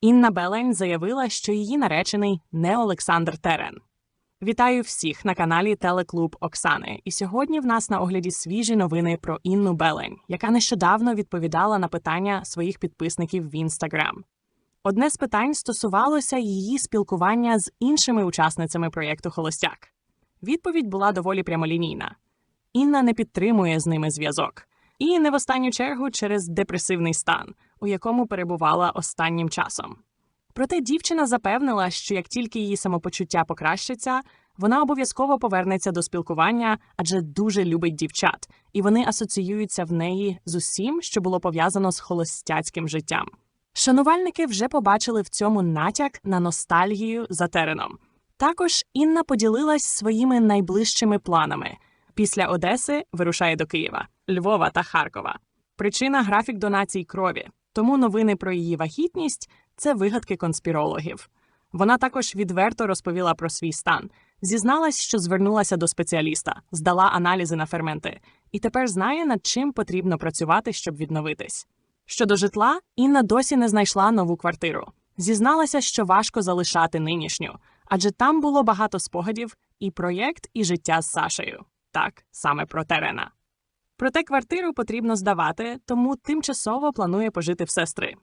Інна Белень заявила, що її наречений не Олександр Терен. Вітаю всіх на каналі Телеклуб Оксани. І сьогодні в нас на огляді свіжі новини про Інну Белень, яка нещодавно відповідала на питання своїх підписників в інстаграм. Одне з питань стосувалося її спілкування з іншими учасницями проєкту Холостяк. Відповідь була доволі прямолінійна. Інна не підтримує з ними зв'язок, і не в останню чергу через депресивний стан, у якому перебувала останнім часом. Проте дівчина запевнила, що як тільки її самопочуття покращиться, вона обов'язково повернеться до спілкування, адже дуже любить дівчат, і вони асоціюються в неї з усім, що було пов'язано з холостяцьким життям. Шанувальники вже побачили в цьому натяк на ностальгію за тереном. Також Інна поділилась своїми найближчими планами. Після Одеси вирушає до Києва, Львова та Харкова. Причина графік донацій крові. Тому новини про її вагітність це вигадки конспірологів. Вона також відверто розповіла про свій стан, зізналась, що звернулася до спеціаліста, здала аналізи на ферменти, і тепер знає, над чим потрібно працювати, щоб відновитись. Щодо житла, Інна досі не знайшла нову квартиру. Зізналася, що важко залишати нинішню, адже там було багато спогадів і проєкт, і життя з Сашею. Так, саме про терена. Проте квартиру потрібно здавати, тому тимчасово планує пожити в сестри.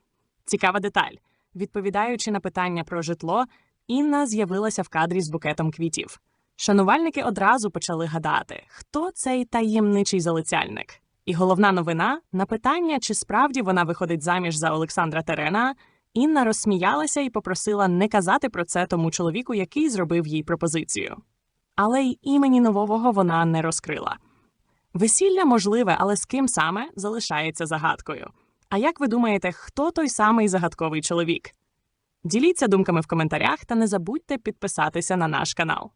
Цікава деталь. Відповідаючи на питання про житло, Інна з'явилася в кадрі з букетом квітів. Шанувальники одразу почали гадати, хто цей таємничий залицяльник. І головна новина на питання, чи справді вона виходить заміж за Олександра Терена, Інна розсміялася і попросила не казати про це тому чоловіку, який зробив їй пропозицію. Але й імені нового вона не розкрила. Весілля можливе, але з ким саме залишається загадкою. А як ви думаєте, хто той самий загадковий чоловік? Діліться думками в коментарях та не забудьте підписатися на наш канал.